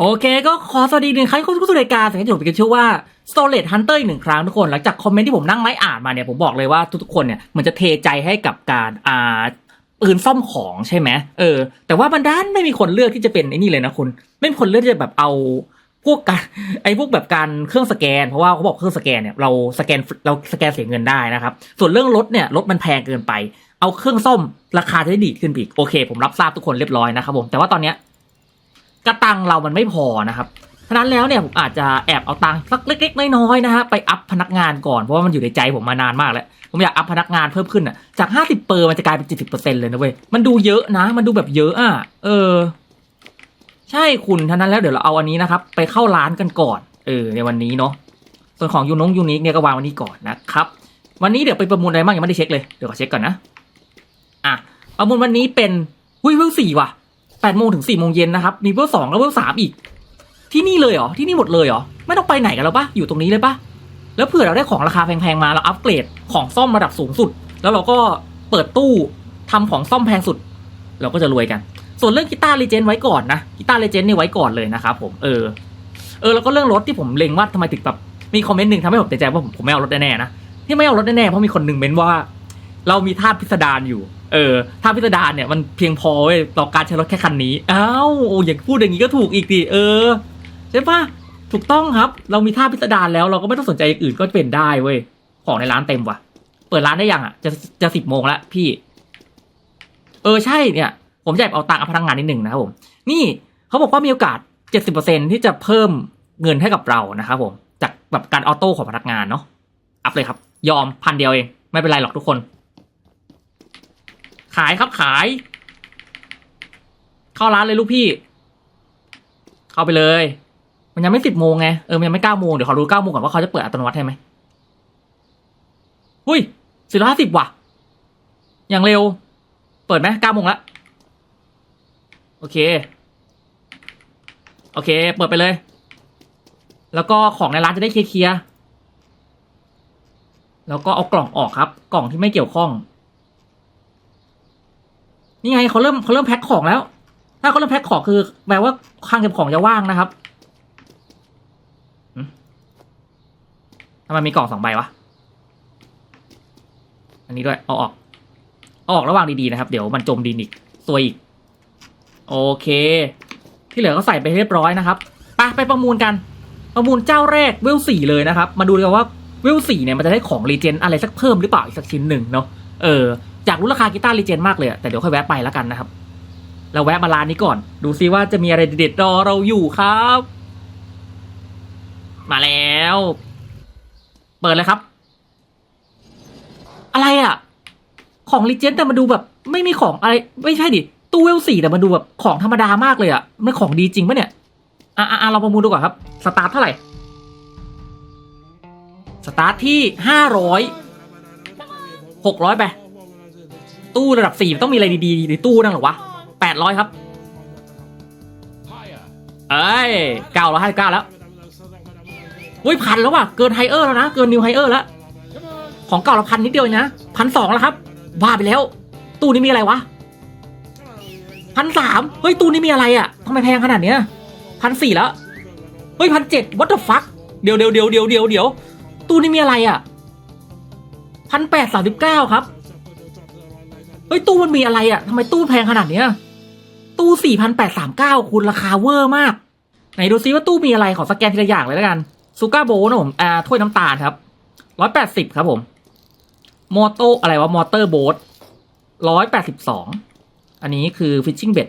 โอเคก็ขอสวัสดีหนึ่งครั้งคุณผู้ชมรายการสังเกตผมเป็นชื่อว่า Storage Hunter อีกหนึ่งครั้งทุกคน หลังจากคอมเมนต์ที่ผมนั่งไล่อ่านมาเนี่ยผมบอกเลยว่าทุกๆคนเนี่ยมันจะเทใจให้กับการอ่าปืนซ่อมของใช่ไหมเออ แต่ว่ามันด้านไม่มีคนเลือกที่จะเป็นไอ้นี่เลยนะคุณ ไม่มีคนเลือกที่จะแบบเอาพวกการไอ้พวกแบบการเครื่องสแกน เพราะว่าเขาบอกเครื่องสแกนเนี่ยเราสแกนเราสแกนเสียเงินได้นะครับ ส่วนเรื่องรถเนี่ยรถมันแพงเกินไป เอาเครื่องซ่อมราคาจะได้ดีขึ้นอีกโอเค ผมรับทราบทุกคนเรียบร้อยนะครับผมแต่ว่าตอนเนี้ย กระตังเรามันไม่พอนะครับฉะนั้นแล้วเนี่ยผมอาจจะแอบเอาตังค์สักเล็กๆน้อยๆนะฮะไปอัพพนักงานก่อนเพราะว่ามันอยู่ในใจผมมานานมากแล้วผมอยากอัพพนักงานเพิ่มขึ้นอะจาก 50เปอร์มันจะกลายเป็น 70เปอร์เซ็นเลยนะเว้ยมันดูเยอะนะ มันดูแบบเยอะอะเออ ใช่คุณท่านั้นแล้วเดี๋ยวเราเอาอันนี้นะครับ ไปเข้าร้านกันก่อน เออ ในวันนี้เนาะส่วนของยูนงยูนิคเนี่ยก็วางวันนี้ก่อนนะครับวันนี้เดี๋ยวไปประมูลอะไรบ้างยังไม่ได้เช็คเลยเดี๋ยวขอเช็คก่อนนะอะประมูลวันนี้เป็นหุ้ยเวสี่ว่ะ แปดโมงถึงสี่โมงเย็นนะครับ มีเวลสองแล้วเวลสามอีก ที่นี่เลยเหรอ ที่นี่หมดเลยเหรอ ไม่ต้องไปไหนกันแล้วปะอยู่ตรงนี้เลยปะแล้วเผื่อเราได้ของราคาแพงๆมาเราอัปเกรดของซ่อมระดับสูงสุด แล้วเราก็เปิดตู้ทำของซ่อมแพงสุด เราก็จะรวยกัน ส่วนเรื่องกีตาร์เลเจนด์ไว้ก่อนนะกีตาร์เลเจนด์นี่ไว้ก่อนเลยนะครับผมเออเออแล้วก็เรื่องรถที่ผมเล็งว่าทำไมถึงแบบมีคอมเมนต์หนึ่งทำให้ผมตัดใจว่าผมผมไม่เอารถแน่ๆนะที่ไม่เอารถแน่ๆเพราะมีคนหนึ่งเม้นว่า เรามีธาตุพิสดารอยู่ เออธาพิสดารเนี่ยมันเพียงพอเว้ยต่อการใช้รถแค่คันนี้อ้าวโอ้อย่างพูดอย่างนี้ก็ถูกอีกดิเออใช่ปะถูกต้องครับ เรามีธาพิสดารแล้วเราก็ไม่ต้องสนใจอย่างอื่นก็เป็นได้เว้ยของในร้านเต็มว่ะ เปิดร้านได้ยังอะ จะจะสิบโมงแล้วพี่ เออใช่เนี่ย ผมจะแอบเอาตังค์เอาพนักงานนิดหนึ่งนะครับผม นี่เขาบอกว่ามีโอกาสเจ็ดสิบเปอร์เซ็นที่จะเพิ่มเงินให้กับเรานะครับผมจากแบบการออโต้ของพนักงานเนาะอัพเลยครับ ยอมพันเดียวเอง ไม่เป็นไรหรอกทุกคน ขายครับขาย เข้าร้านเลยลูกพี่ เข้าไปเลย มันยังไม่สิบโมงไง เออ มันยังไม่เก้าโมง เดี๋ยวขอรู้เก้าโมงก่อนว่าเขาจะเปิดอัตโนมัติให้ไหมหุ้ยสี่ร้อยห้าสิบว่ะ อย่างเร็ว เปิดไหมเก้าโมงละโอเค โอเค เปิดไปเลย แล้วก็ของในร้านจะได้เคลียร์แล้วก็เอากล่องออกครับ กล่องที่ไม่เกี่ยวข้อง นี่ไงเขาเริ่มเขาเริ่มแพ็คของแล้ว ถ้าเขาเริ่มแพ็คของคือแปลว่าคลังเก็บของจะว่างนะครับทำไมมีกล่องสองใบวะ อันนี้ด้วยเอาออกเอาออกระหว่างดีๆนะครับ เดี๋ยวมันจมดินอีกซวยอีก โอเค ที่เหลือก็ใส่ไปเรียบร้อยนะครับไปไปประมูลกัน ประมูลเจ้าแรกเวลสี่เลยนะครับ มาดูกันว่าเวลสี่เนี่ยมันจะได้ของรีเจนอะไรสักเพิ่มหรือเปล่าอีกสักชิ้นหนึ่งเนาะ เออ จากรู้ราคากีตาร์รีเจนมากเลยแต่เดี๋ยวค่อยแวะไปแล้วกันนะครับ เราแวะมาร้านนี้ก่อน ดูซิว่าจะมีอะไรเด็ดๆรอเราอยู่ครับ มาแล้ว เปิดเลยครับ อะไรอะของรีเจนแต่มาดูแบบ ไม่มีของอะไร ไม่ใช่ดิตู้เวลสี่แต่มาดูแบบของธรรมดามากเลยอะไม่ของดีจริงปะเนี่ยอะอะอะเราประมูลดูก่อนครับ สตาร์ทเท่าไหร่ สตาร์ทที่ห้าร้อยหกร้อยไป ตู้ระดับสี่ต้องมีอะไรดีๆในตู้นั่งหรอวะแปดร้อยครับ เอ้ยเก้าร้อยห้าสิบเก้าแล้วอุ้ยพันแล้วว่ะ เกินไฮเออร์แล้วนะ เกินนิวไฮเออร์แล้ว ของเก่าละพันนิดเดียวเองนะพันสองแล้วครับว่าไปแล้ว ตู้นี้มีอะไรวะพันสามเฮ้ย ตู้นี้มีอะไรอะทำไมแพงขนาดเนี้ยพันสี่แล้ว เฮ้ยพันเจ็ด what the fuck เดี๋ยวเดี๋ยวเดี๋ยวเดี๋ยวเดี๋ยวเดี๋ยวตู้นี้มีอะไรอะพันแปดสามสิบเก้าครับ เฮ้ยตู้มันมีอะไรอะทำไมตู้แพงขนาดเนี้ยตู้สี่พันแปดสามเก้าคุณราคาเวอร์มาก ไหนดูซิว่าตู้มีอะไรขอสแกนทีละอย่างเลยแล้วกันซูก้าโบนะผมอ่าถ้วยน้ำตาลครับร้อยแปดสิบครับผม มอโตอะไรวะ มอเตอร์โบ๊ทร้อยแปดสิบสองอันนี้คือฟิชชิ่งเบ็ด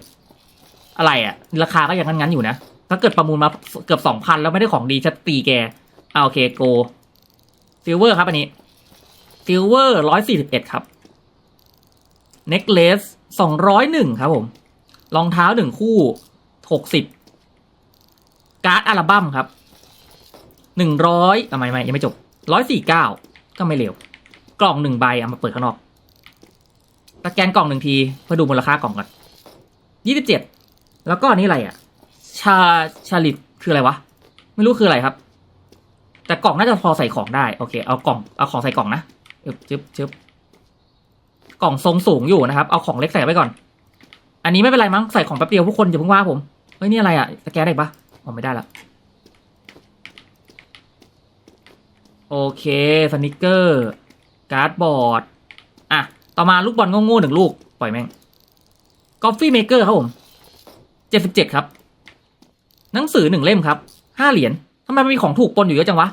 อะไรอะราคาก็ยังงั้นๆอยู่นะ ถ้าเกิดประมูลมาเกือบสองพันแล้วไม่ได้ของดีจะตีแกเอาโอเคโกซิลเวอร์ครับอันนี้ซิลเวอร์ร้อยสี่สิบเอ็ดครับ เน็กเลสสองร้อยหนึ่งครับผม รองเท้าหนึ่งคู่หกสิบการ์ดอัลบั้มครับหนึ่งร้อยทำไมไม่ยังไม่จบร้อยสี่เก้าก็ไม่เร็ว กล่องหนึ่งใบเอามาเปิดข้างนอกสแกนกล่องหนึ่งทีเพื่อดูมูลค่ากล่องก่อนยี่สิบเจ็ดแล้วก็อันนี้อะไรอะ ชาชาลิตคืออะไรวะ ไม่รู้คืออะไรครับ แต่กล่องน่าจะพอใส่ของได้ โอเค เอากล่องเอาของใส่กล่องนะจึ๊บจึ๊บ กล่องทรงสูงอยู่นะครับ เอาของเล็กใส่ไว้ก่อน อันนี้ไม่เป็นไรมั้งใส่ของแป๊บเดียวทุกคนอย่าเพิ่งว่าผมเฮ้ยนี่อะไรอะสแกนได้ปะออกไม่ได้ละโอเคสนิกเกอร์การ์ดบอร์ดอะต่อมาลูกบอลโง่ๆหนึ่งลูก ปล่อยแม่งกอฟฟี่เมเกอร์ครับผมเจ็ดสิบเจ็ดครับ หนังสือหนึ่งเล่มครับห้าเหรียญทำไมมันมีของถูกปนอยู่เยอะจังวะ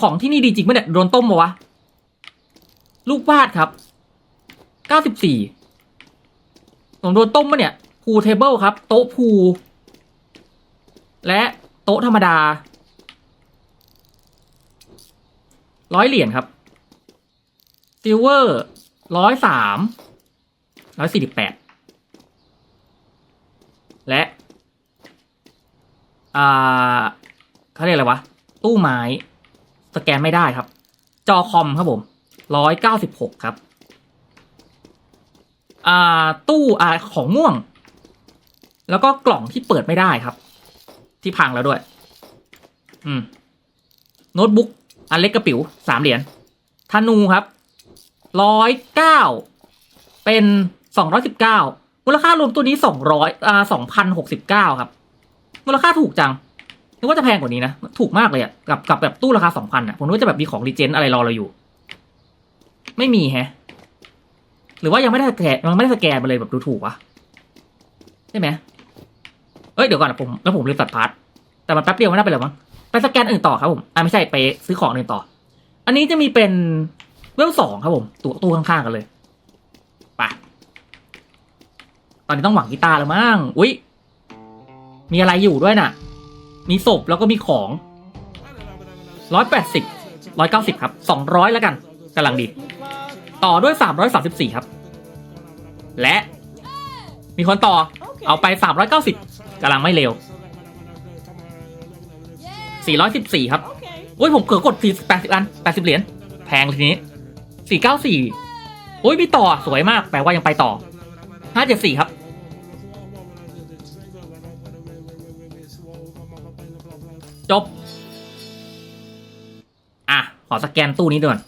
ของที่นี่ดีจริงไหมเนี่ยโดนต้มมาวะ ลูกวาดครับ เก้าสิบสี่ผมโดนต้มมาเนี่ยพูเทเบิลครับ โต๊ะพู และโต๊ะธรรมดา ร้อยเหรียญครับซิลเวอร์ร้อยสามร้อยสี่สิบแปดและอ่าเขาเรียกอะไรวะ ตู้ไม้ สแกนไม่ได้ครับ จอคอมครับผมร้อยเก้าสิบหกครับ อ่าตู้อ่าของม่วง แล้วก็กล่องที่เปิดไม่ได้ครับ ที่พังแล้วด้วย อืมโน้ตบุ๊กอันเล็กกระปิ๋วสามเหรียญธนูครับร้อยเก้าเป็นสองร้อยสิบเก้ามูลค่ารวมตัวนี้สองร้อยอ่าสองพันหกสิบเก้าครับ มูลค่าถูกจังนึกว่าจะแพงกว่านี้นะ ถูกมากเลยอะกับกับแบบตู้ราคาสองพันอะผมนึกว่าจะแบบมีของรีเจนอะไรรอเราอยู่ ไม่มีแฮะ หรือว่ายังไม่ได้สแกนยังไม่ได้สแกนมาเลยแบบดูถูกวะใช่ไหมเอ้ยเดี๋ยวก่อนนะผมแล้วผมลืมตัดพาร์ทแต่มันแป๊บเดียวไม่น่าไปแล้วมั้งไปสแกนอื่นต่อครับผมอ่าไม่ใช่ไปซื้อของอื่นต่อ อันนี้จะมีเป็นเวลสองครับผมตู้ตู้ข้างๆกันเลยไปตอนนี้ต้องหวังกีตาร์แล้วมั้งอุ๊ยมีอะไรอยู่ด้วยน่ะ มีศพแล้วก็มีของร้อยแปดสิบร้อยเก้าสิบครับสองร้อยแล้วกันกำลังดี ต่อด้วยสามร้อยสามสิบสี่ครับ และมีคนต่อเอาไปสามร้อยเก้าสิบกำลังไม่เร็วสี่ร้อยสิบสี่ครับอุ้ยผมเกือกดสี่แปดสิบอันแปดสิบเหรียญแพงเลยทีนี้สี่เก้าสี่อุ้ยมีต่อสวยมาก แปลว่ายังไปต่อห้าเจ็ดสี่ครับ จบ อะ ขอสแกนตู้นี้ด่วน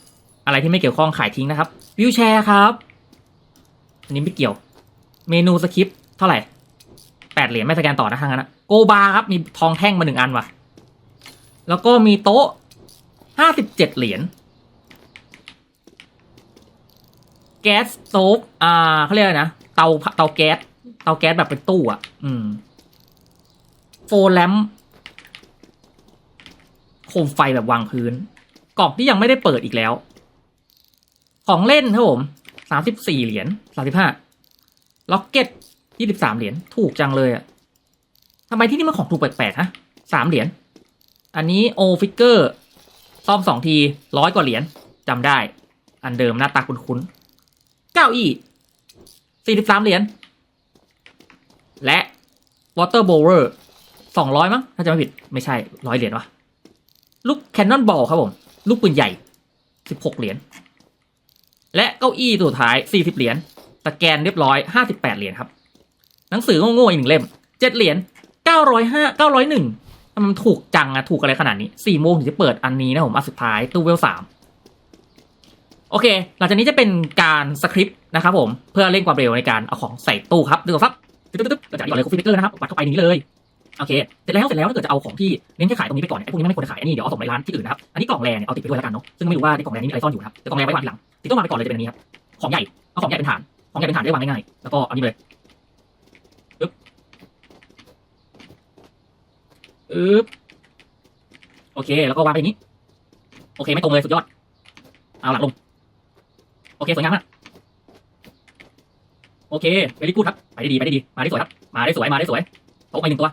อะไรที่ไม่เกี่ยวข้องขายทิ้งนะครับ วิวแชร์ครับ อันนี้ไม่เกี่ยว เมนูสคริปต์เท่าไหร่แปดเหรียญไม่สแกนต่อนะทางนั้นนะโกบาครับ มีทองแท่งมาหนึ่งอันว่ะ แล้วก็มีโต๊ะห้าสิบเจ็ดเหรียญแก๊สโซฟอ่าเขาเรียกอะไรนะ เตาเตาแก๊สเตาแก๊สแบบเป็นตู้อะ อืม โฟแลมโคมไฟแบบวางพื้น กล่องที่ยังไม่ได้เปิดอีกแล้ว ของเล่นครับผมสามสิบสี่เหรียญสามสิบห้าล็อกเก็ตยี่สิบสามเหรียญถูกจังเลยอะทำไมที่นี่มันของถูกแปลกๆฮะสามเหรียญอันนี้โอฟิกเกอร์ซ่อมสองทีร้อยกว่าเหรียญจำได้ อันเดิมหน้าตาคุ้นๆเก้าอี้สี่สิบสามเหรียญและวอเตอร์โบเวอร์สองร้อยมั้งถ้าจะไม่ผิดไม่ใช่ร้อยเหรียญวะลูกแคนนอนบอลครับผม ลูกปืนใหญ่สิบหกเหรียญ และเก้าอี้สุดท้ายสี่สิบเหรียญสแกนเรียบร้อยห้าสิบแปดเหรียญครับ หนังสือโง่ๆอีกหนึ่งเล่มเจ็ดเหรียญเก้าร้อยห้าเก้าร้อยหนึ่งทำไมมันถูกจังอะถูกอะไรขนาดนี้สี่โมงถึงจะเปิดอันนี้นะผมอันสุดท้ายตู้เวลสามโอเค หลังจากนี้จะเป็นการสคริปต์นะครับผม เพื่อเร่งความเร็วในการเอาของใส่ตู้ครับดูครับตึ๊บๆๆก็จะหย่อนเลยคูฟี่เบเกอร์นะครับวัดเข้าไปนี้เลย โอเค เสร็จแล้วเสร็จแล้วถ้าเกิดจะเอาของที่เน้นแค่ขายตรงนี้ไปก่อนเนี่ยไอ้พวกนี้ไม่ควรจะขายอันนี้เดี๋ยวเอาส่งไปร้านที่อื่นนะครับ อันนี้กล่องแรเนี่ยเอาติดไปด้วยแล้วกันเนาะ ซึ่งไม่รู้ว่าในกล่องแรนี้มีอะไรซ่อนอยู่นะครับแต่กล่องแรไว้วางทีหลังติดต้องวางไปก่อนเลยจะเป็นอันนี้ครับ ของใหญ่ เอาของใหญ่เป็นฐาน ของใหญ่เป็นฐานได้วางง่ายๆ แล้วก็เอานี่ไปเลยปึ๊บปึ๊บโอเค แล้วก็วางไปอย่างนี้ โอเคไม่ตรงเลยสุดยอด เอาหลังลง โอเคสวยงามมากโอเคไปรีพูดครับ ไปได้ดีไปได้ดี มาได้สวยครับ มาได้สวย มาได้สวยโต๊ะไปหนึ่งตัว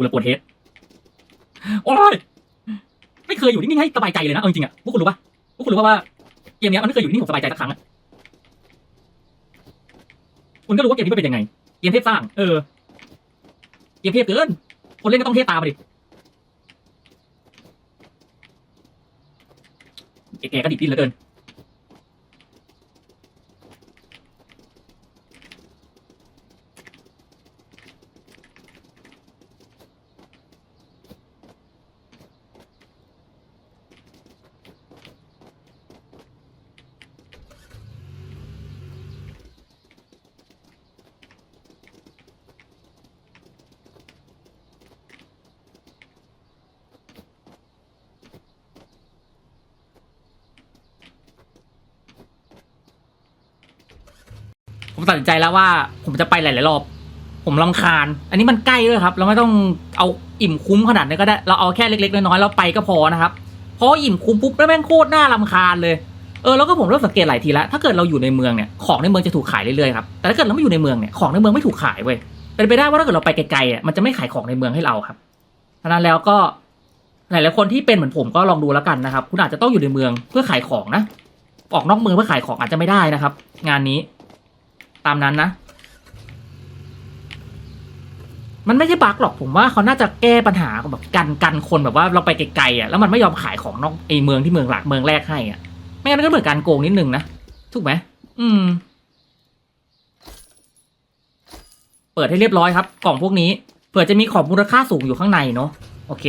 กูเลยปวดเฮดโอ้ยไม่เคยอยู่นิ่งๆให้สบายใจเลยนะเอาจริงๆอะพวกคุณรู้ปะพวกคุณรู้ปะว่าเกมนี้มันไม่เคยอยู่นิ่งๆผมสบายใจสักครั้งอะคุณก็รู้ว่าเกมนี้มันเป็นยังไง เกมเทพสร้าง เออ เกมเทพเกิน คนเล่นก็ต้องเทพตามมาดิแกๆก็ดิบดิ้นเหลือเกิน ตัดสินใจแล้วว่าผมจะไปหลาย ๆ รอบ ผมลำคาญ อันนี้มันใกล้ด้วยครับ เราไม่ต้องเอาอิ่มคุ้มขนาดนี้ก็ได้ เราเอาแค่เล็ก ๆ น้อยๆแล้วไปก็พอนะครับ เพราะอิ่มคุ้มปุ๊บแล้วแม่งโคตรน่าลำคาญเลย เออ แล้วก็ผมเริ่มสังเกตหลายทีแล้ว ถ้าเกิดเราอยู่ในเมืองเนี่ย ของในเมืองจะถูกขายเรื่อย ๆ ครับ แต่ถ้าเกิดเราไม่อยู่ในเมืองเนี่ย ของในเมืองไม่ถูกขายเว้ย เป็นไปได้ว่าถ้าเกิดเราไปไกลๆอะ มันจะไม่ขายของในเมืองให้เราครับฉะนั้นแล้วก็หลายๆคนที่เป็นเหมือนผมก็ลองดูแล้วกันนะครับ คุณอาจจะต้องอยู่ในเมืองเพื่อขายของนะ ออกนอกเมืองเพื่อขายของอาจจะไม่ได้นะครับ งานนี้ ตามนั้นนะ มันไม่ใช่บั๊กหรอกผมว่าเขาน่าจะแก้ปัญหาแบบกันกันคนแบบว่าเราไปไกลๆอะแล้วมันไม่ยอมขายของนอกไอเมืองที่เมืองหลักเมืองแรกให้อะไม่งั้นก็เหมือนการโกงนิดนึงนะถูกไหมอืม เปิดให้เรียบร้อยครับ กล่องพวกนี้เผื่อจะมีของมูลค่าสูงอยู่ข้างในเนาะโอเค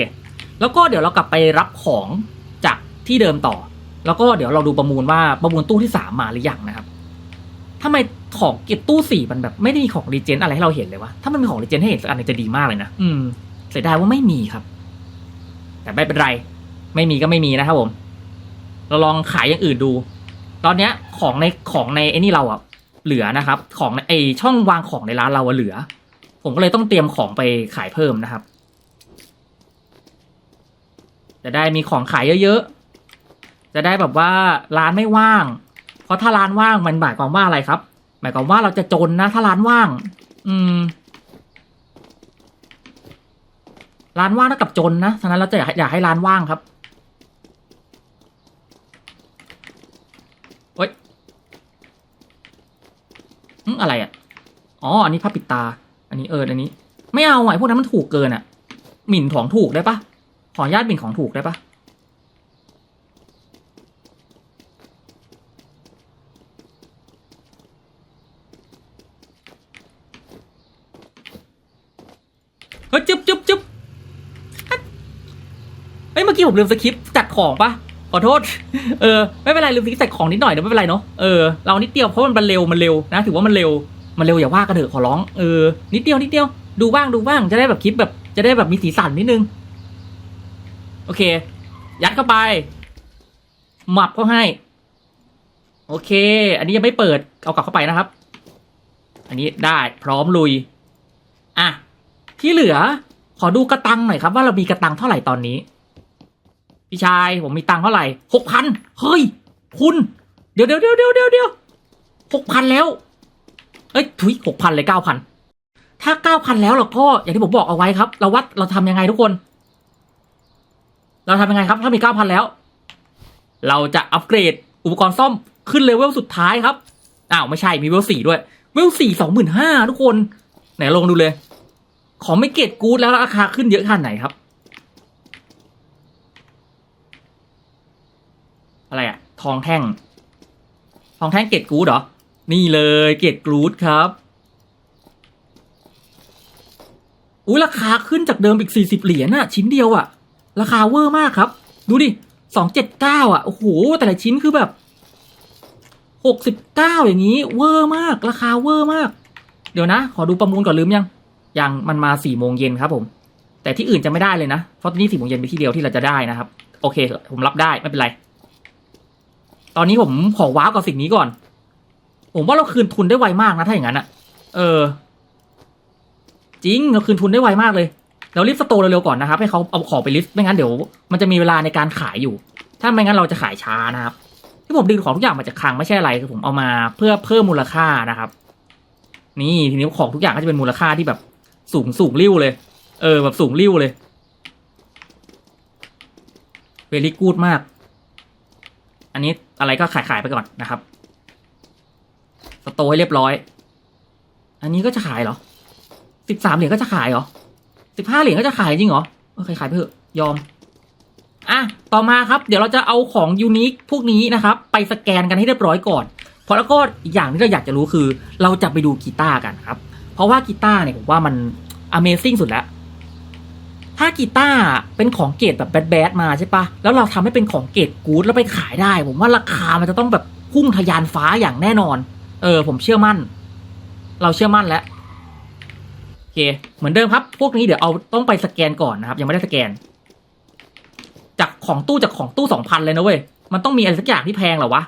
แล้วก็เดี๋ยวเรากลับไปรับของจากที่เดิมต่อ แล้วก็เดี๋ยวเราดูประมูลว่าประมูลตู้ที่สามมาหรือยังนะครับ ทำไมของเก็บตู้สี่มันแบบไม่ได้มีของรีเจนอะไรให้เราเห็นเลยวะถ้ามันมีของรีเจนให้เห็นสักอันหนึงจะดีมากเลยนะอืมเสียดายว่าไม่มีครับ แต่ไม่เป็นไร ไม่มีก็ไม่มีนะครับผม เราลองขายอย่างอื่นดู ตอนเนี้ยของในของในไอ้นี่เราอะเหลือนะครับ ของในไอช่องวางของในร้านเราอะเหลือ ผมก็เลยต้องเตรียมของไปขายเพิ่มนะครับ จะได้มีของขายเยอะๆจะได้แบบว่าร้านไม่ว่างเพ ราะถ้าร้านว่างมันหมายความว่าอะไรครับ หมายความว่าเราจะจนนะ ถ้าร้านว่าง อืม ร้านว่างเท่ากับจนนะฉะนั้นเราจะอยากอยาให้ร้านว่างครับเฮ้ยอืมอะไรอะ อ๋อ อันนี้ผ้าปิดตา อันนี้เอออันนี้ ไม่เอาไอ้พวกนั้นมันถูกเกินอะ หมิ่นของถูกได้ปะขออนุญาตหมิ่นของถูกได้ปะ เฮ้ยจึ๊บจึ๊บจึ๊บเฮ้ยเมื่อกี้ผมลืมสคริปต์จัดของปะขอโทษ เออไม่เป็นไรลืมสคริปต์จัดของนิดหน่อยเดี๋ยวไม่เป็นไรเนาะเออเรานิดเดียวเพราะมันเร็วมันเร็วนะ ถือว่ามันเร็วมันเร็วอย่าว่ากันเถอะขอร้องเออนิดเดียวนิดเดียวดูบ้างดูบ้างจะได้แบบคลิปแบบจะได้แบบมีสีสันนิดนึง โอเค ยัดเข้าไปหมับเข้าให้ โอเค อันนี้ยังไม่เปิดเอากลับเข้าไปนะครับ อันนี้ได้พร้อมลุย อะ ที่เหลือ ขอดูกระตังหน่อยครับว่าเรามีกระตังเท่าไหร่ตอนนี้ พี่ชายผมมีตังเท่าไหร่หกพันเฮ้ย คุณ เดี๋ยวเดี๋ยวเดี๋ยวเดี๋ยวเดี๋ยวเดี๋ยวหกพันแล้ว เอ้ยถุยหกพันเลยเก้าพันถ้าเก้าพันแล้วเราก็อย่างที่ผมบอกเอาไว้ครับ เราวัดเราทำยังไงทุกคน เราทำยังไงครับ ถ้ามีเก้าพันแล้ว เราจะอัปเกรดอุปกรณ์ซ่อมขึ้นเลเวลสุดท้ายครับอ้าวไม่ใช่มีเวลสี่ด้วยเวลสี่สองหมื่นห้าทุกคน ไหนลงดูเลย ของไม่เกรดกู๊ดแล้วราคาขึ้นเยอะขนาดไหนครับ อะไรอะทองแท่ง ทองแท่งเกรดกู๊ดเหรอ นี่เลยเกรดกู๊ดครับอุ้ยราคาขึ้นจากเดิมอีกสี่สิบเหรียญน่ะชิ้นเดียวอะราคาเวอร์มากครับ ดูดิสองเจ็ดเก้าอะโอ้โห แต่ละชิ้นคือแบบหกสิบเก้าอย่างนี้ เวอร์มาก ราคาเวอร์มาก เดี๋ยวนะ ขอดูประมูลก่อนลืมยัง ยังมันมาสี่โมงเย็นครับผม แต่ที่อื่นจะไม่ได้เลยนะ เพราะที่นี่สี่โมงเย็นเป็นที่เดียวที่เราจะได้นะครับ โอเค ผมรับได้ไม่เป็นไร ตอนนี้ผมขอว้าวกับสิ่งนี้ก่อน ผมว่าเราคืนทุนได้ไวมากนะถ้าอย่างนั้นอะเออ จริงเราคืนทุนได้ไวมากเลยเรารีบสโตร์เร็วๆก่อนนะครับ ให้เขาเอาของไปลิสต์ไม่งั้นเดี๋ยวมันจะมีเวลาในการขายอยู่ ถ้าไม่งั้นเราจะขายช้านะครับที่ผมดึงของทุกอย่างมาจากคลังไม่ใช่อะไรคือผมเอามาเพื่อเพิ่มมูลค่านะครับ นี่ทีนี้ของทุกอย่างก็จะเป็นมูลค่าที่แบบ สูงสูงริ้วเลย เออ แบบสูงริ้วเลยเวลี่กูดมาก อันนี้อะไรก็ขายขายไปก่อนนะครับ สโตให้เรียบร้อย อันนี้ก็จะขายเหรอสิบสามเหรียญก็จะขายเหรอสิบห้าเหรียญก็จะขายจริงเหรอเออขายขายไปเถอะยอม อะ ต่อมาครับ เดี๋ยวเราจะเอาของยูนิคพวกนี้นะครับ ไปสแกนกันให้เรียบร้อยก่อน เพราะแล้วก็อีกอย่างที่เราอยากจะรู้คือ เราจะไปดูกีตาร์กันครับ ราะว่ากีตาร์เนี่ยผมว่ามัน Amazing สุดแล้ว ถ้ากีตาร์เป็นของเกรดแบบแบดๆมาใช่ปะแล้วเราทำให้เป็นของเกรดกู๊ดแล้วไปขายได้ ผมว่าราคามันจะต้องแบบพุ่งทะยานฟ้าอย่างแน่นอน เออ ผมเชื่อมั่น เราเชื่อมั่นแล้วโอเค เหมือนเดิมครับ พวกนี้เดี๋ยวเอาต้องไปสแกนก่อนนะครับ ยังไม่ได้สแกน จากของตู้จากของตู้สองพันเลยนะเว้ยมันต้องมีอะไรสักอย่างที่แพงเหรอวะ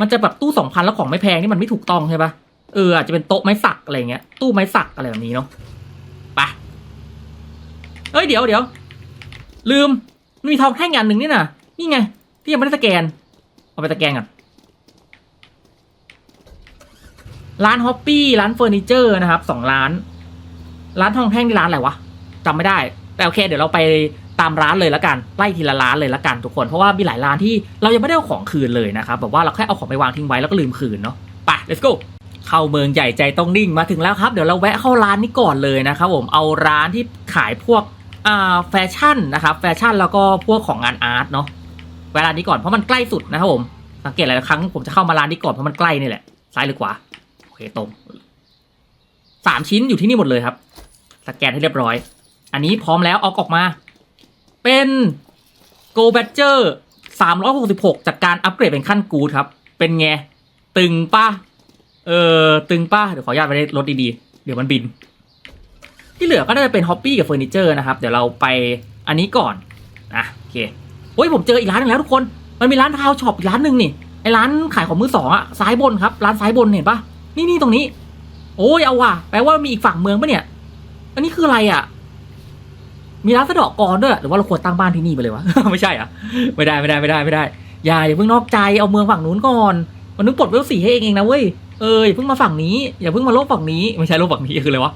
มันจะแบบตู้สองพันแล้วของไม่แพงนี่มันไม่ถูกต้องใช่ปะ เอออาจจะเป็นโต๊ะไม้สักอะไรเงี้ย ตู้ไม้สักอะไรแบบนี้เนาะไปเอ้ยเดี๋ยวเดี๋ยวลืมมันมีทองแท่งอย่างหนึ่งนี่น่ะ นี่ไง ที่ยังไม่ได้สแกน เอาไปสแกนก่อนร้านฮอปปี้ร้านเฟอร์นิเจอร์นะครับสองร้าน ร้านทองแท่งที่ร้านอะไรวะจำไม่ได้ แต่โอเค เดี๋ยวเราไปตามร้านเลยละกันไล่ทีละร้านเลยละกันทุกคนเพราะว่ามีหลายร้านที่เรายังไม่ได้เอาของคืนเลยนะครับแบบว่าเราแค่เอาของไปวางทิ้งไว้แล้วก็ลืมคืนเนาะไป let's go เข้าเมืองใหญ่ใจต้องนิ่งมาถึงแล้วครับ เดี๋ยวเราแวะเข้าร้านนี้ก่อนเลยนะครับผมเอาร้านที่ขายพวกอ่าแฟชั่นนะครับแฟชั่นแล้วก็พวกของงานอาร์ตเนาะแวะร้านี้ก่อนเพราะมันใกล้สุดนะครับผมสังเกตหลายครั้งผมจะเข้ามาร้านนี้ก่อนเพราะมันใกล้นี่แหละซ้ายหรือขวาโอเคตรงสามชิ้นอยู่ที่นี่หมดเลยครับ สแกนให้เรียบร้อย อันนี้พร้อมแล้วเอาออกมา เป็น Go Badger 366จากการอัปเกรดเป็นขั้นกูดครับ เป็นไง ตึงป่ะ เออตึงป่ะเดี๋ยวขออนุญาตไปรถดีๆ เดี๋ยวมันบิน ที่เหลือก็น่าจะเป็นฮอปปี้กับเฟอร์นิเจอร์นะครับ เดี๋ยวเราไปอันนี้ก่อนนะโอเคโอ้ยผมเจออีกร้านหนึงแล้วทุกคนมันมีร้านทาวช็อปอีกร้านหนึ่งนี่ไอร้านขายของมือสองอะซ้ายบนครับ ร้านซ้ายบนเห็นปะนี่นี่ตรงนี้ โอ้ยเอาว่ะแปลว่ามีอีกฝั่งเมืองปะเนี่ย อันนี้คืออะไรอะมีร้านสะดอกกรด้วยหรือว่าเราควรตั้งบ้านที่นี่ไปเลยวะ ไม่ใช่อะไม่ได้ไม่ได้ไม่ได้ไม่ได้อย่าอย่าเพิ่งนอกใจเอาเมืองฝั่งนู้นก่อนมันนึกปลดเวลสี่ให้เองเองนะเว้ย เอออย่าเพิ่งมาฝั่งนี้ อย่าเพิ่งมาโลกฝั่งนี้ ไม่ใช่โลกฝั่งนี้คืออะไรวะ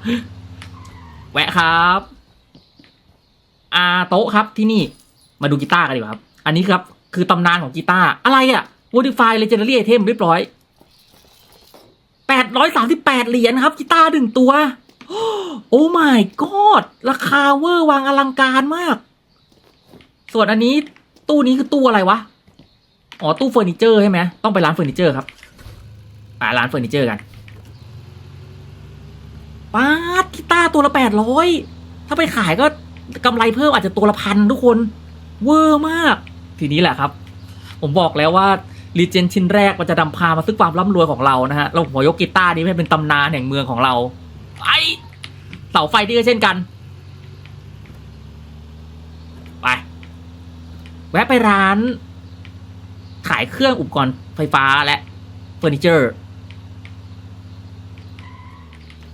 แวะครับอาโต๊ะครับที่นี่ มาดูกีตาร์กันดีกว่าครับ อันนี้ครับ คือตำนานของกีตาร์อะไรอะ่ะ modify legendary item เรียบร้อยแปดร้อยสามสิบแปดเหรียญครับกีตาร์หนึ่งตัว โอ้ my god ราคาเวอร์วางอลังการมาก ส่วนอันนี้ตู้นี้คือตู้อะไรวะ อ๋อ ตู้เฟอร์นิเจอร์ใช่ไหมต้องไปร้านเฟอร์นิเจอร์ครับ ไปร้านเฟอร์นิเจอร์กันป้าดกีตาร์ตัวละแปดร้อยถ้าไปขายก็กำไรเพิ่มอาจจะตัวละพันทุกคน เวอร์มาก ทีนี้แหละครับ ผมบอกแล้วว่ารีเจนชิ้นแรกมันจะนำพามาซึ่งความร่ำรวยของเรานะฮะเราหัวยกกีตาร์นี้ให้เป็นตำนานแห่งเมืองของเรา ไอเสาไฟนี่ก็เช่นกัน ไปแวะไปร้าน ขายเครื่องอุปกรณ์ไฟฟ้าและเฟอร์นิเจอร์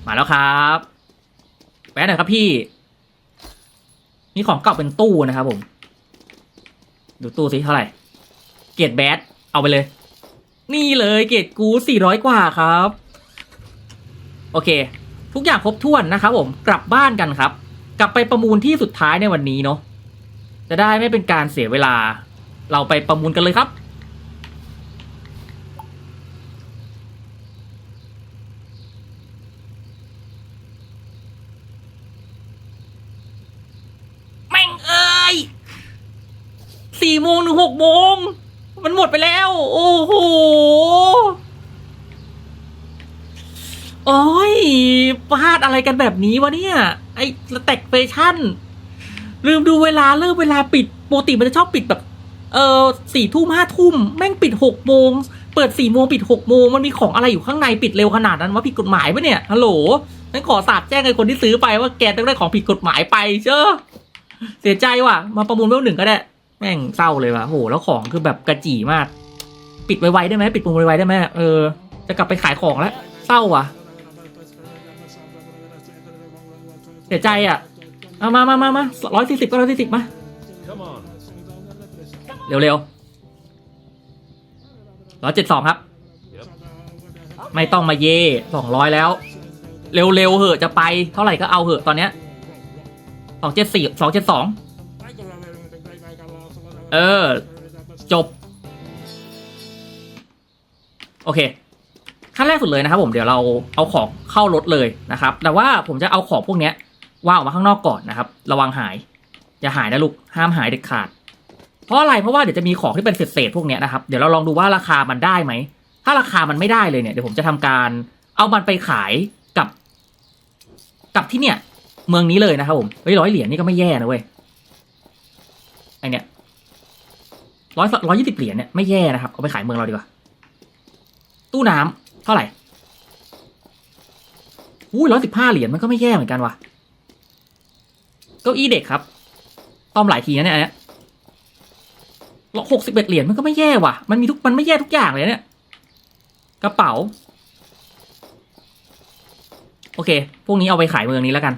มาแล้วครับแวะหน่อยครับพี่มีของเก่าเป็นตู้นะครับผม ดูตู้สิเท่าไหร่ เกรดแบดเอาไปเลย นี่เลยเกรดกูสี่ร้อยกว่าครับ โอเค ทุกอย่างครบถ้วนนะครับผมกลับบ้านกันครับ กลับไปประมูลที่สุดท้ายในวันนี้เนาะจะได้ไม่เป็นการเสียเวลา เราไปประมูลกันเลยครับ แม่งเอ้ยสี่โมงถึงหกโมง มันหมดไปแล้ว โอ้โห โอ้ยพลาดอะไรกันแบบนี้วะเนี่ย ไอ้สแต็กเฟชั่น ลืมดูเวลาเริ่มเวลาปิดปกติมันจะชอบปิดแบบ เออสี่ทุ่มห้าทุ่ม แม่งปิดหกโมง เปิดสี่โมงปิดหกโมง มันมีของอะไรอยู่ข้างในปิดเร็วขนาดนั้นว่าผิดกฎหมายปะเนี่ย ฮัลโหลงั้นขอสาบแจ้งไอ้คนที่ซื้อไปว่าแกต้องได้ของผิดกฎหมายไปเจ้อเสียใจว่ะ มาประมูลเวลหนึ่งก็ได้ แม่งเศร้าเลยว่ะโหแล้วของคือแบบกระจีมาก ปิดไวๆได้ไหมปิดประมูลไวๆได้ไหมเออจะกลับไปขายของแล้วเศร้าว่ะ สียใจอะเอามามามามาร้อยสี่สิบก็ร้อยสี่สิบมา Come on. เร็วร้อยเจ็ดสองครับ ไม่ต้องมาเย่สองร้อยแล้ว เร็วๆเหอะจะไปเท่าไหร่ก็เอาเหอะตอนเนี้ยสองเจ็ดสี่สองเจ็ดสองเออ จบ โอเคขั้นแรกสุดเลยนะครับผมเดี๋ยวเราเอาของเข้ารถเลยนะครับ แต่ว่าผมจะเอาของพวกเนี้ย วางออกมาข้างนอกก่อนนะครับ ระวังหาย อย่าหายนะลูก ห้ามหายเด็ดขาด เพราะอะไร เพราะว่าเดี๋ยวจะมีของที่เป็นเศษๆพวกนี้นะครับ เดี๋ยวเราลองดูว่าราคามันได้ไหม ถ้าราคามันไม่ได้เลยเนี่ย เดี๋ยวผมจะทำการเอามันไปขายกับ กับที่เนี่ย เมืองนี้เลยนะครับผม เฮ้ยร้อยเหรียญนี่ก็ไม่แย่นะเว้ย ไอเนี่ยร้อยร้อยยี่สิบเหรียญเนี่ยไม่แย่นะครับ เอาไปขายเมืองเราดีกว่า ตู้น้ำเท่าไหร่อุ้ยร้อยสิบห้าเหรียญมันก็ไม่แย่เหมือนกันว่ะ เก้าอี้เด็กครับต้อมหลายทีนะเนี่ยเนี้ยหกสิบเอ็ดเหรียญมันก็ไม่แย่ว่ะ มันมีทุกมันไม่แย่ทุกอย่างเลยเนี่ยกระเป๋า โอเค พวกนี้เอาไปขายเมืองนี้แล้วกัน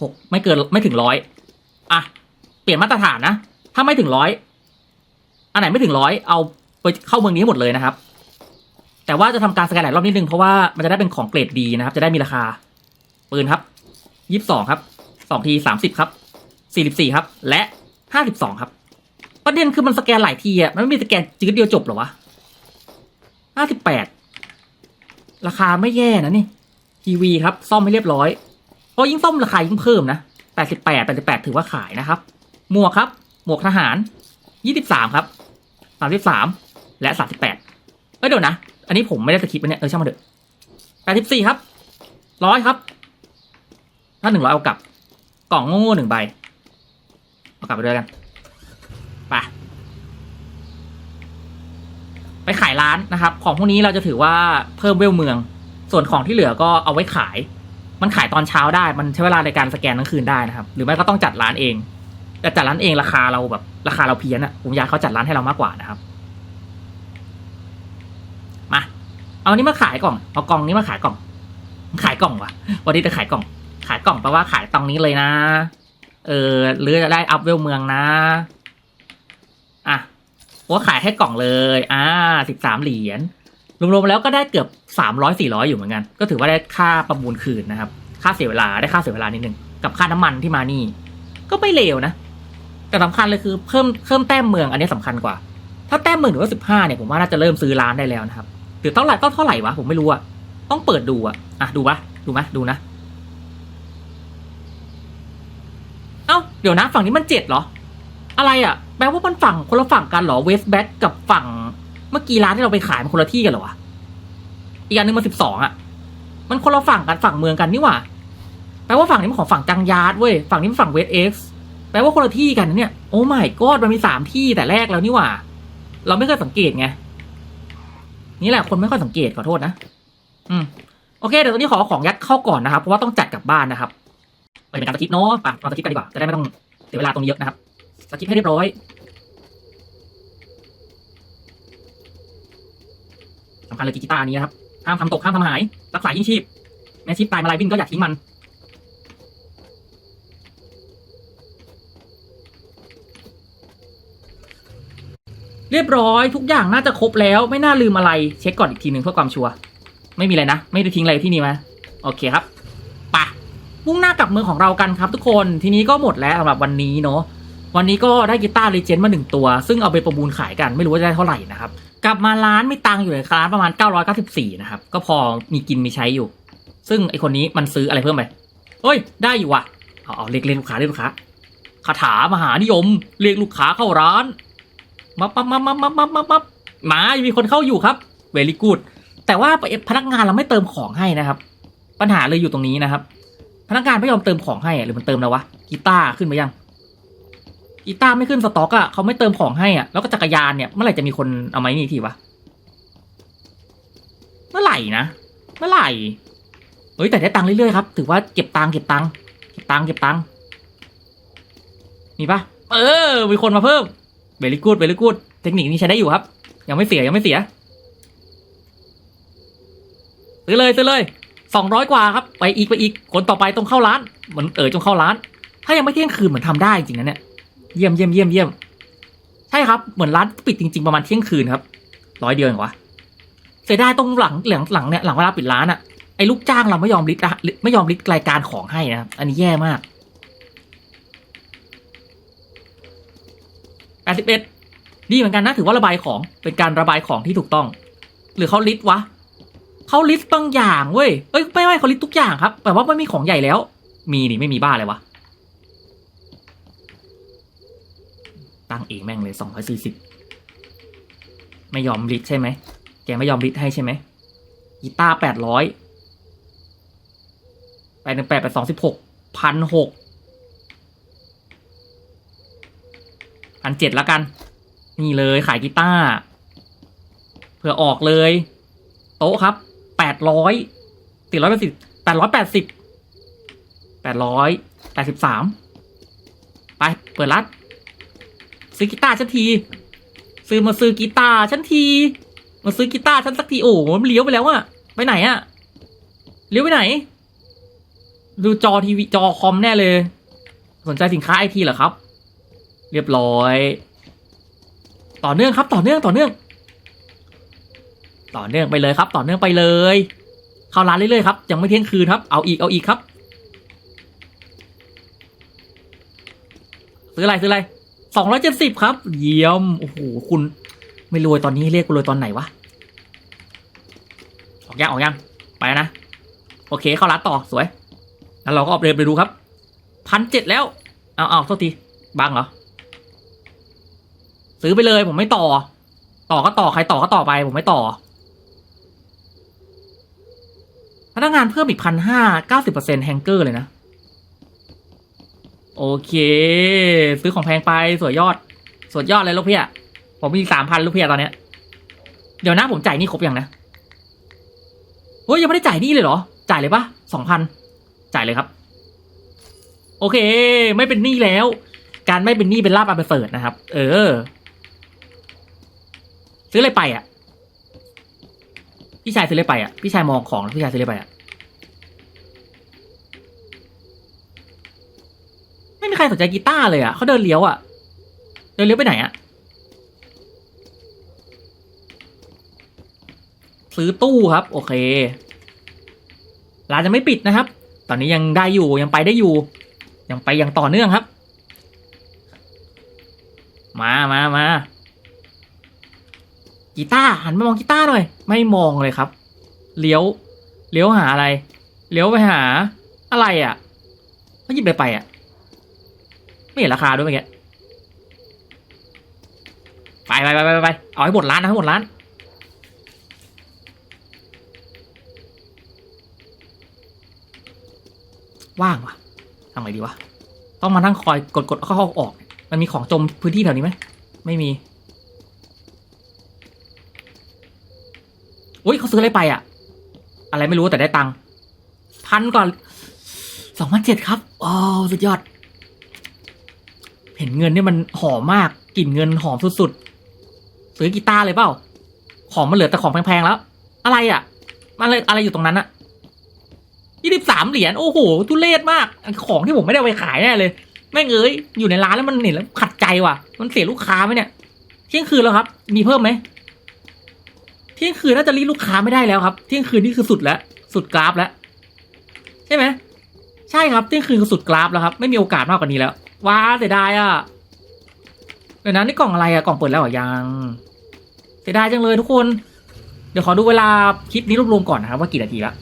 หกไม่เกินไม่ถึงร้อยอะ เปลี่ยนมาตรฐานนะ ถ้าไม่ถึงร้อยอันไหนไม่ถึงร้อยเอาไปเข้าเมืองนี้หมดเลยนะครับ แต่ว่าจะทำการสแกนหลายรอบนิดนึงเพราะว่ามันจะได้เป็นของเกรดดีนะครับ จะได้มีราคาปืนครับยี่สิบสองครับ สองทีสามสิบครับสี่สิบสี่ครับ และห้าสิบสองครับ ประเด็นคือมันสแกนหลายทีอะ มันไม่มีสแกนจืดเดียวจบหรอวะห้าสิบแปดราคาไม่แย่นะนี่ทีวีครับ ซ่อมไม่เรียบร้อยเพราะยิ่งซ่อมราคายิ่งเพิ่มนะแปดสิบแปดแปดสิบแปดถือว่าขายนะครับ หมวกครับ หมวกทหารยี่สิบสามครับสามสิบสามและสามสิบแปดเอ้ยเดี๋ยวนะ อันนี้ผมไม่ได้สคริปต์เนี่ย เออช่างมันเถอะแปดสิบสี่ครับร้อยครับ ถ้าหนึ่งร้อยเอากลับ กล่องโง่ๆหนึ่งใบ เอากลับไปด้วยกัน ไป ไปขายร้านนะครับ ของพวกนี้เราจะถือว่าเพิ่มเวลเมือง ส่วนของที่เหลือก็เอาไว้ขาย มันขายตอนเช้าได้ มันใช้เวลาในการสแกนทั้งคืนได้นะครับ หรือไม่ก็ต้องจัดร้านเอง แต่จัดร้านเองราคาเราแบบ ราคาเราเพี้ยนอะผมอยากเขาจัดร้านให้เรามากกว่านะครับ มา เอาอันนี้มาขายกล่อง เอากล่องนี้มาขายกล่อง ขายกล่องวะวันนี้จะขายกล่อง ขายกล่องแปลว่าขายตรงนี้เลยนะ เออหรือจะได้อัพเวลเมืองนะ อะว่าขายให้กล่องเลย อ่าสิบสามเหรียญรวมๆแล้วก็ได้เกือบสามร้อยสี่ร้อยอยู่เหมือนกัน ก็ถือว่าได้ค่าประมูลคืนนะครับ ค่าเสียเวลาได้ค่าเสียเวลานิดนึงกับค่าน้ำมันที่มานี่ ก็ไม่เลวนะ แต่สำคัญเลยคือเพิ่มเพิ่มแต้มเมืองอันนี้สำคัญกว่า ถ้าแต้มเมืองหรือว่าสิบห้าเนี่ยผมว่าน่าจะเริ่มซื้อร้านได้แล้วนะครับหรือเท่าไหร่ต้องเท่าไหร่วะผมไม่รู้อะต้องเปิดดูอะอะดูปะดูไหมดูนะ เดี๋ยวนะฝั่งนี้มันเจ็ดเหรอ อะไรอะ่ะ แปลว่ามันฝั่งคนละฝั่งกันเหรอเวสแบ็กกับฝั่งเมื่อกี้ร้านที่เราไปขายมันคนละที่กันเหรอวะอีกอันหนึงมันสิบสองอะ มันคนละฝั่งกันฝั่งเมืองกันนี่หว่า แปลว่าฝั่งนี้มันของฝั่งจังยาร์ดเว้ยฝั่งนี้มันฝั่งเวสเอ็กซ์แปลว่าคนละที่กันนะเนี่ยโอ้ไม่กอดมันมีสามที่แต่แรกแล้วนี่หว่า เราไม่เคยสังเกตไงนี่แหละคนไม่ค่อยสังเกตขอโทษนะ อืมโอเคเดี๋ยวตอนนี้ขอของยัดเข้าก่อนนะครับเพราะว่าต้องจัดกลับบ้านนะครับ ไปเป็นการสกิปเนาะไปเราสกิปกันดีกว่า จะได้ไม่ต้องเสียเวลาตรงนี้เยอะนะครับ สกิปให้เรียบร้อยสำคัญเลยกีตาร์นี้นะครับ ห้ามทำตก ห้ามทำหาย รักษายิ่งชีพ แม้ชีพตายมาลายบินก็อย่าทิ้งมันเรียบร้อยทุกอย่างน่าจะครบแล้วไม่น่าลืมอะไร เช็คก่อนอีกทีหนึ่งเพื่อความชัวร์ไม่มีอะไรนะ ไม่ได้ทิ้งอะไรที่นี่มาโอเคครับ มุ่งหน้ากลับเมืองของเรากันครับทุกคนทีนี้ก็หมดแล้วสำหรับวันนี้เนาะวันนี้ก็ได้กีตาร์เลเจนด์มาหนึ่งตัว ซึ่งเอาไปประมูลขายกันไม่รู้ว่าจะได้เท่าไหร่นะครับ กลับมาร้านไม่ตังอยู่เลยร้านประมาณ 994 นะครับ ก็พอมีกินมีใช้อยู่ ซึ่งไอคนนี้มันซื้ออะไรเพิ่มไปเฮ้ย ได้อยู่ว่ะเอาเอาเรียกเรียกลูกค้าเรียกลูกค้าคาถามหานิยม เรียกลูกค้าเข้าร้านมาปั๊บมามามามามามามามีคนเข้าอยู่ครับเวลี่กูดแต่ว่าพนักงานเราไม่เติมของให้นะครับ ปัญหาเลยอยู่ตรงนี้นะครับ พนักงานไม่ยอมเติมของให้หรือมันเติมแล้ววะกีตาร์ขึ้นไปยังกีตาร์ไม่ขึ้นสต็อกอะเขาไม่เติมของให้อะแล้วก็จักรยานเนี่ยเมื่อไหร่จะมีคนเอาไหมนี่ทีวะเมื่อไหร่นะเมื่อไหร่เฮ้ยแต่ได้ตังค์เรื่อยๆครับถือว่าเก็บตังค์เก็บตังค์เก็บตังค์เก็บตังค์มีปะเออ มีคนมาเพิ่มเวลิกูดเวลิกูดเทคนิคนี้ใช้ได้อยู่ครับ ยังไม่เสียยังไม่เสียซื้อเลยซื้อเลย สองร้อยกว่าครับ ไปอีกไปอีก คนต่อไปต้องเข้าร้านเหมือนเออจงเข้าร้าน ถ้ายังไม่เที่ยงคืนเหมือนทำได้จริงนะเนี่ย เยี่ยมเยี่ยมเยี่ยมเยี่ยม ใช่ครับ เหมือนร้านปิดจริง ๆ ประมาณเที่ยงคืนครับร้อยเดียวเองวะเสียดายตรงหลังหลังหลังเนี่ยหลังเวลาปิดร้านอะไอ้ลูกจ้างเราไม่ยอมริดอะไม่ยอมริดรายการของให้นะครับ อันนี้แย่มากแปดสิบเอ็ดดีเหมือนกันนะถือว่าระบายของเป็นการระบายของที่ถูกต้อง หรือเขาลิสต์วะ เขาลิสต์บางอย่างเว้ย เอ้ยไม่ไม่เขาลิสต์ทุกอย่างครับ แต่ว่าไม่มีของใหญ่แล้ว มีนี่ไม่มีบ้าเลยวะ ตั้งเองแม่งเลยสองร้อยสี่สิบไม่ยอมริดใช่ไหม แกไม่ยอมริดให้ใช่ไหม กีตาร์แปดร้อยแปดหนึ่งแปดแปดสองสิบหกพันหกพันเจ็ดแล้วกัน นี่เลยขายกีตาร์เผื่อออกเลย โต๊ะครับ แปดร้อยสี่ร้อยแปดสิบแปดร้อยแปดสิบแปดร้อยแปดสิบสามไป เปิดร้านซื้อกีตาร์ฉันที ซื้อมาซื้อกีตาร์ฉันที มาซื้อกีตาร์ฉันสักทีโอ้โหมันเลี้ยวไปแล้วอะไปไหนอะเลี้ยวไปไหน ดูจอทีวีจอคอมแน่เลย สนใจสินค้าไอทีเหรอครับ เรียบร้อย ต่อเนื่องครับ ต่อเนื่องต่อเนื่อง ต่อเนื่องไปเลยครับ ต่อเนื่องไปเลย เข้าร้านเรื่อยๆครับยังไม่เที่ยงคืนครับเอาอีกเอาอีกครับ ซื้ออะไรซื้ออะไรสองร้อยเจ็ดสิบครับ เยี่ยมโอ้โหคุณ ไม่รวยตอนนี้เรียกกูรวยตอนไหนวะออกยังออกยังไปนะ โอเคเข้าร้านต่อสวยแล้วเราก็ออกเดินไปดูครับพันเจ็ดแล้วเอาเอาโทษทีบังเหรอซื้อไปเลยผมไม่ต่อ ต่อก็ต่อใครต่อก็ต่อไป ผมไม่ต่อ พนักงานเพิ่มอีกพันห้าเก้าสิบเปอร์เซ็นต์แฮงเกอร์เลยนะ โอเค ซื้อของแพงไปสวยยอด สวยยอดเลยลูกเพี่อะผมมีสามพันลูกเพี่อะตอนเนี้ย เดี๋ยวนะผมจ่ายนี่ครบยังนะเฮ้ยยังไม่ได้จ่ายนี่เลยเหรอ จ่ายเลยปะสองพันจ่ายเลยครับ โอเค ไม่เป็นหนี้แล้ว การไม่เป็นหนี้เป็นลาบอันประเสริฐนะครับ เออ ซื้ออะไรไปอะ พี่ชายซื้ออะไรไปอะ พี่ชายมองของแล้วพี่ชายซื้ออะไรไปอะ ไม่มีใครสนใจกีตาร์เลยอะเขาเดินเลี้ยวอะ เดินเลี้ยวไปไหนอะ ซื้อตู้ครับ โอเค ร้านจะไม่ปิดนะครับ ตอนนี้ยังได้อยู่ยังไปได้อยู่ ยังไปย่างต่อเนื่องครับ มามามา กีตาร์หันมามองกีตาร์หน่อย ไม่มองเลยครับ เลี้ยว เลี้ยวหาอะไร เลี้ยวไปหา อะไรอะเขาหยิบอะไรไปอะ ไม่เห็นราคาด้วยเมื่อกี้ไปไปไปไปไปเอาให้หมดร้านนะให้หมดร้าน ว่างวะทำไงดีวะ ต้องมานั่งคอยกดกดเข้าเข้าออก มันมีของจมพื้นที่แถวนี้ไหม ไม่มี อุ้ยเขา ซื้ออะไรไปอะอะไรไม่รู้แต่ได้ตังค์พันก่อนสองพันเจ็ดครับโอ้สุดยอด เห็นเงินเนี่ยมันหอมมากกลิ่นเงินหอมสุดๆซื้อกีตาร์เลยเปล่า ของมันเหลือแต่ของแพงๆแล้ว อะไรอะมันอะไรอะไรอยู่ตรงนั้นอะยี่สิบสามเหรียญโอ้โหทุเรศมากของที่ผมไม่ได้ไปขายแน่เลยแม่งเอ้ยอยู่ในร้านแล้วมันเห็นแล้วขัดใจว่ะ มันเสียลูกค้าไหมเนี่ยเที่ยงคืนแล้วครับ มีเพิ่มไหม ที่ยงคืนน่าจะรีดลูกค้าไม่ได้แล้วครับ เที่ยงคืนนี่คือสุดแล้ว สุดกราฟแล้ว ใช่ไหมใช่ครับเที่ยงคืนคือสุดกราฟแล้วครับ ไม่มีโอกาสมากกว่านี้แล้ว ว้าเสียดายอะเดี๋ยวนะนี่กล่องอะไรอะกล่องเปิดแล้วหรอยังเสียดายจังเลยทุกคน เดี๋ยวขอดูเวลาคลิปนี้รวบๆก่อนนะครับว่ากี่นาทีละ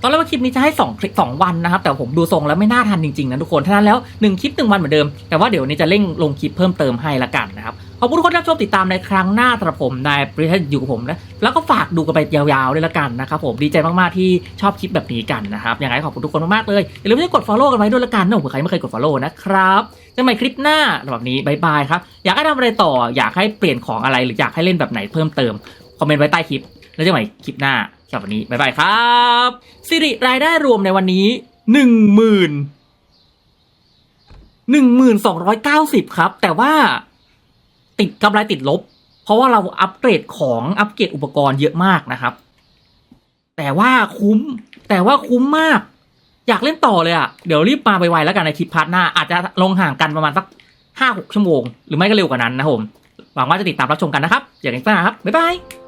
ตอนแรกว่าคลิปนี้จะให้2คลิป2วันนะครับ แต่ผมดูทรงแล้วไม่น่าทันจริงๆนะทุกคนท่านั้นแล้ว1คลิป1วันเหมือนเดิมแต่ว่าเดี๋ยวนี้จะเร่งลงคลิปเพิ่มเติมให้ละกันนะครับ ขอบคุณทุกคนที่รับชมติดตามในครั้งหน้าสำหรับผมนายบริษัทอยู่กับผมนะแล้วก็ฝากดูกันไปยาวๆด้วยละกันนะครับผมดีใจมากๆที่ชอบคลิปแบบนี้กันนะครับยังไงขอบคุณทุกคนมากๆเลยอย่าลืมที่กด follow กันไว้ด้วยละกันนะผื่อใครไม่เคยกด follow นะครับเจอกันใหม่คลิปหน้าแบบนี้บายบายครับอยากให้ทำอะไรต่ออยากให้เปลี่ยนของอะไรหรืออยากให้เล่นแบบไหนเพิ่มเติมคอมเมนต์ไว้ใต้คลิป แล้วเจอกันใหม่คลิปหน้าสำหรับวันนี้บายบายครับสิริรายได้รวมในวันนี้หนึ่งหมื่นหนึ่งหมื่นสองร้อยเก้าสิบครับ แต่ว่า ติดกำไรติดลบ เพราะว่าเราอัปเกรดของอัปเกรดอุปกรณ์เยอะมากนะครับ แต่ว่าคุ้มแต่ว่าคุ้มมาก อยากเล่นต่อเลยอะ่ะเดี๋ยวรีบมาไวๆแล้วกันในคลิปพาร์ทหน้า อาจจะลงห่างกันประมาณสักห้าหกชั่วโมง หรือไม่ก็เร็วกว่านั้นนะครับผมหวังว่าจะติดตามรับชมกันนะครับ อย่างไรก็ตามครับบ๊ายบาย